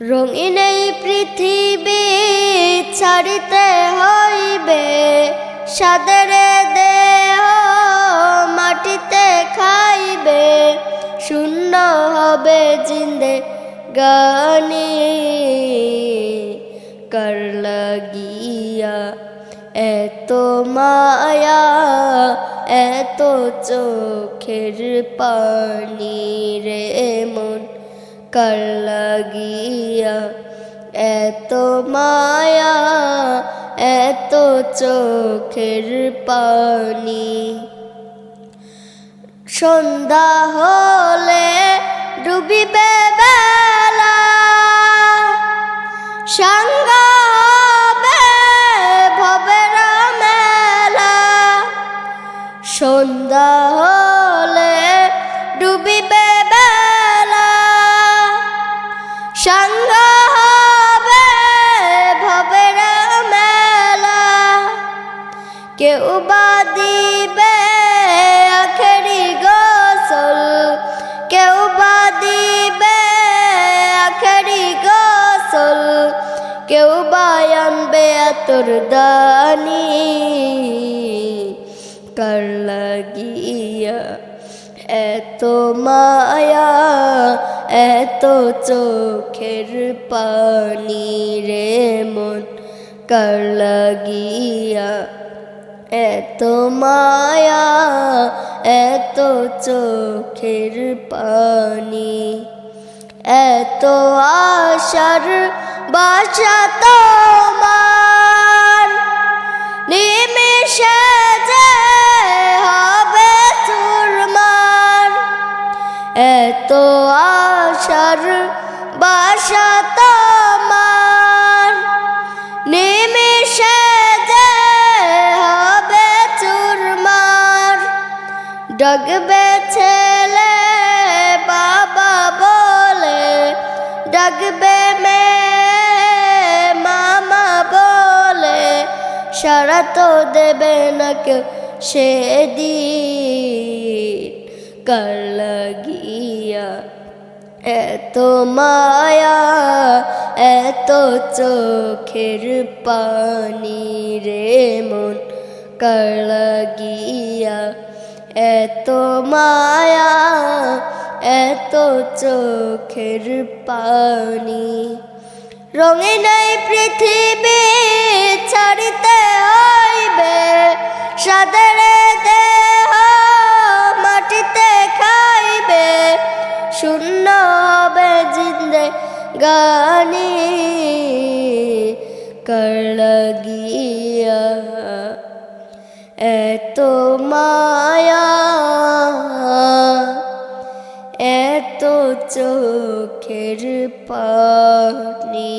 রঙিন এই পৃথিবী ছাড়িতে হইবে, সাদের দেহ মাটিতে খাইবে, শূন্য হবে জিন্দে গানি। কার লাগিয়া এত মায়া, এত চোখের পানি রে মন। কার লাগিয়া, এত মায়া, এত চোখের পানি। সন্ধ্যা হলে ডুবিবে বেলা, সাঙ্গ হবে ভবের মেলা। সন্ধ্যা বা দিবে আখেরি গোসল। কেউ বা দিবে আখেরি গোসল। কেউ বা আনবে আতর দানি। কার এত মায়া, এত চোখের পানি রে মন। কার এত মায়া এত চোখের পানি এত আশার বাসা তোমার। চুরমার এত আশার বাসা তোমার। ডাকবে ছেলে বাবা বলে ডাকবে মেয়ে মামা বলে, সারা তো দেবে না কেউ সেদিন। কার এত মায়া, এত চোখের পানি রে মন, কার লাগিয়া এত মায়া, এত চোখের পানি। রঙিন এই পৃথিবী, ছাড়িতে হইবে। সাদের দেহ মাটিতে খাইবে। শূন্য হবে জিন্দে গানি, কার লাগিয়া এত মায়া এত চোখের পানি।